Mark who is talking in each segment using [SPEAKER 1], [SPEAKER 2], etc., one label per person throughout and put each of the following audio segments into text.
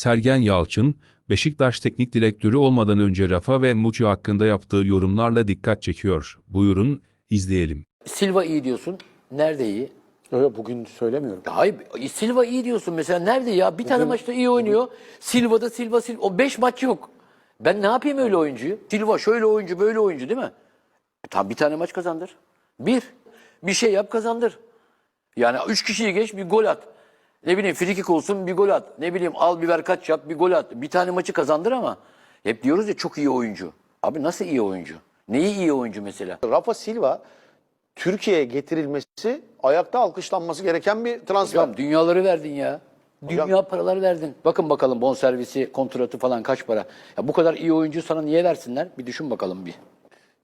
[SPEAKER 1] Sergen Yalçın, Beşiktaş Teknik Direktörü olmadan önce Rafa ve Muçi hakkında yaptığı yorumlarla dikkat çekiyor. Buyurun, izleyelim.
[SPEAKER 2] Silva iyi diyorsun. Nerede iyi?
[SPEAKER 3] Öyle bugün söylemiyorum.
[SPEAKER 2] Hayır, Silva iyi diyorsun mesela. Nerede ya? Bir tane maçta iyi oynuyor. Silva'da Silva Silva. O beş maç yok. Ben ne yapayım öyle oyuncuyu? Silva şöyle oyuncu, böyle oyuncu değil mi? E, tamam bir tane maç kazandır. Bir. Bir şey yap kazandır. Yani üç kişiyi geç bir gol at. Ne bileyim frikik olsun bir gol at. Ne bileyim al biber kaç yap bir gol at. Bir tane maçı kazandır ama. Hep diyoruz ya çok iyi oyuncu. Abi nasıl iyi oyuncu? Neyi iyi oyuncu mesela?
[SPEAKER 3] Rafa Silva Türkiye'ye getirilmesi ayakta alkışlanması gereken bir transfer.
[SPEAKER 2] Hocam dünyaları verdin ya. Dünya paralar verdin. Bakın bakalım bonservisi, kontratı falan kaç para. Ya bu kadar iyi oyuncu sana niye versinler? Bir düşün bakalım bir.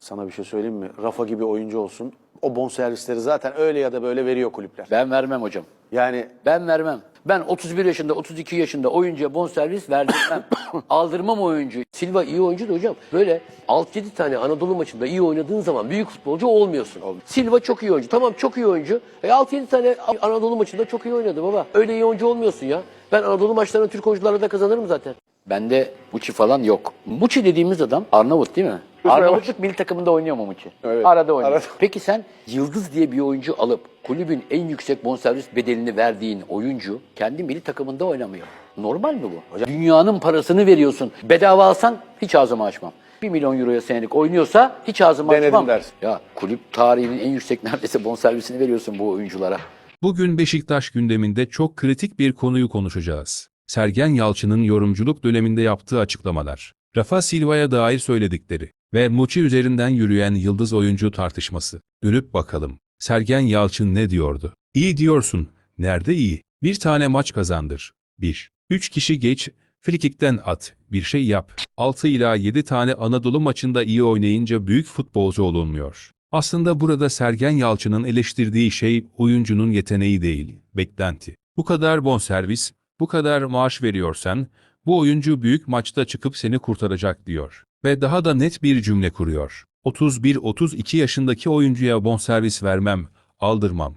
[SPEAKER 3] Sana bir şey söyleyeyim mi? Rafa gibi oyuncu olsun. O bonservisleri zaten öyle ya da böyle veriyor kulüpler.
[SPEAKER 2] Ben vermem hocam.
[SPEAKER 3] Yani
[SPEAKER 2] Ben vermem. Ben 31 yaşında, 32 yaşında oyuncuya bonservis verdirmem. Aldırmam oyuncuyu. Silva iyi oyuncu da hocam. Böyle 6-7 tane Anadolu maçında iyi oynadığın zaman büyük futbolcu olmuyorsun. Silva çok iyi oyuncu. Tamam çok iyi oyuncu. E 6-7 tane Anadolu maçında çok iyi oynadı baba. Öyle iyi oyuncu olmuyorsun ya. Ben Anadolu maçlarını Türk oyuncularla da kazanırım zaten. Bende Muçi falan yok. Muçi dediğimiz adam Arnavut değil mi? Arnavutluk milli takımında oynuyor mu Muçi?
[SPEAKER 3] Evet.
[SPEAKER 2] Arada oynuyor.
[SPEAKER 3] Arada.
[SPEAKER 2] Peki sen Yıldız diye bir oyuncu alıp kulübün en yüksek bonservis bedelini verdiğin oyuncu kendi milli takımında oynamıyor. Normal mi bu? Dünyanın parasını veriyorsun. Bedava alsan hiç ağzımı açmam. 1 milyon euroya senelik oynuyorsa hiç ağzımı
[SPEAKER 3] Denedim
[SPEAKER 2] açmam.
[SPEAKER 3] dersin.
[SPEAKER 2] Ya kulüp tarihinin en yüksek neredeyse bonservisini veriyorsun bu oyunculara.
[SPEAKER 1] Bugün Beşiktaş gündeminde çok kritik bir konuyu konuşacağız. Sergen Yalçın'ın yorumculuk döneminde yaptığı açıklamalar, Rafa Silva'ya dair söyledikleri ve Muçi üzerinden yürüyen yıldız oyuncu tartışması. Dönüp bakalım. Sergen Yalçın ne diyordu? İyi diyorsun. Nerede iyi? Bir tane maç kazandır. 1. 3 kişi geç, frikikten at, bir şey yap. 6 ila 7 tane Anadolu maçında iyi oynayınca büyük futbolcu olunmuyor. Aslında burada Sergen Yalçın'ın eleştirdiği şey oyuncunun yeteneği değil, beklenti. Bu kadar bonservis, bu kadar maaş veriyorsan, bu oyuncu büyük maçta çıkıp seni kurtaracak diyor. Ve daha da net bir cümle kuruyor. 31-32 yaşındaki oyuncuya bonservis vermem, aldırmam.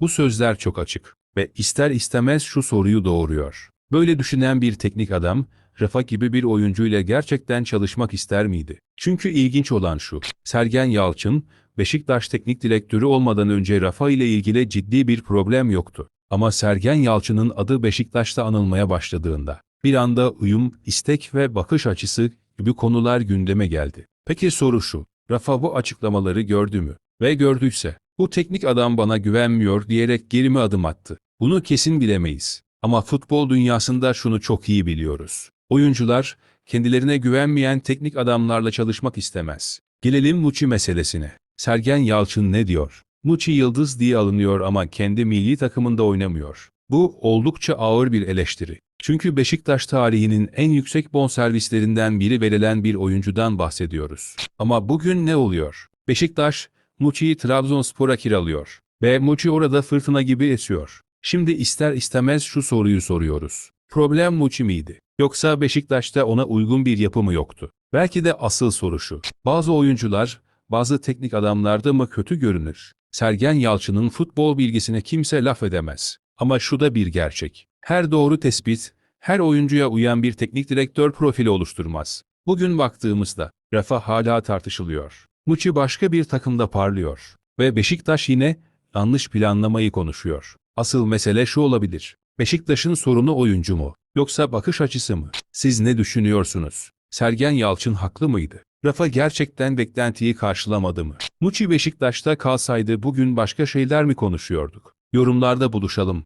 [SPEAKER 1] Bu sözler çok açık ve ister istemez şu soruyu doğuruyor. Böyle düşünen bir teknik adam, Rafa gibi bir oyuncuyla gerçekten çalışmak ister miydi? Çünkü ilginç olan şu, Sergen Yalçın, Beşiktaş teknik direktörü olmadan önce Rafa ile ilgili ciddi bir problem yoktu. Ama Sergen Yalçın'ın adı Beşiktaş'ta anılmaya başladığında, bir anda uyum, istek ve bakış açısı gibi konular gündeme geldi. Peki soru şu, Rafa bu açıklamaları gördü mü? Ve gördüyse, bu teknik adam bana güvenmiyor diyerek geri mi adım attı? Bunu kesin bilemeyiz. Ama futbol dünyasında şunu çok iyi biliyoruz. Oyuncular, kendilerine güvenmeyen teknik adamlarla çalışmak istemez. Gelelim Muçi meselesine. Sergen Yalçın ne diyor? Muçi yıldız diye alınıyor ama kendi milli takımında oynamıyor. Bu oldukça ağır bir eleştiri. Çünkü Beşiktaş tarihinin en yüksek bonservislerinden biri verilen bir oyuncudan bahsediyoruz. Ama bugün ne oluyor? Beşiktaş, Muçi'yi Trabzonspor'a kiralıyor. Ve Muçi orada fırtına gibi esiyor. Şimdi ister istemez şu soruyu soruyoruz. Problem Muçi miydi? Yoksa Beşiktaş'ta ona uygun bir yapı mı yoktu? Belki de asıl soru şu. Bazı oyuncular, bazı teknik adamlarda mı kötü görünür? Sergen Yalçın'ın futbol bilgisine kimse laf edemez. Ama şu da bir gerçek. Her doğru tespit, her oyuncuya uyan bir teknik direktör profili oluşturmaz. Bugün baktığımızda, Rafa hala tartışılıyor. Muçi başka bir takımda parlıyor. Ve Beşiktaş yine yanlış planlamayı konuşuyor. Asıl mesele şu olabilir. Beşiktaş'ın sorunu oyuncu mu? Yoksa bakış açısı mı? Siz ne düşünüyorsunuz? Sergen Yalçın haklı mıydı? Rafa gerçekten beklentiyi karşılamadı mı? Muçi Beşiktaş'ta kalsaydı bugün başka şeyler mi konuşuyorduk? Yorumlarda buluşalım.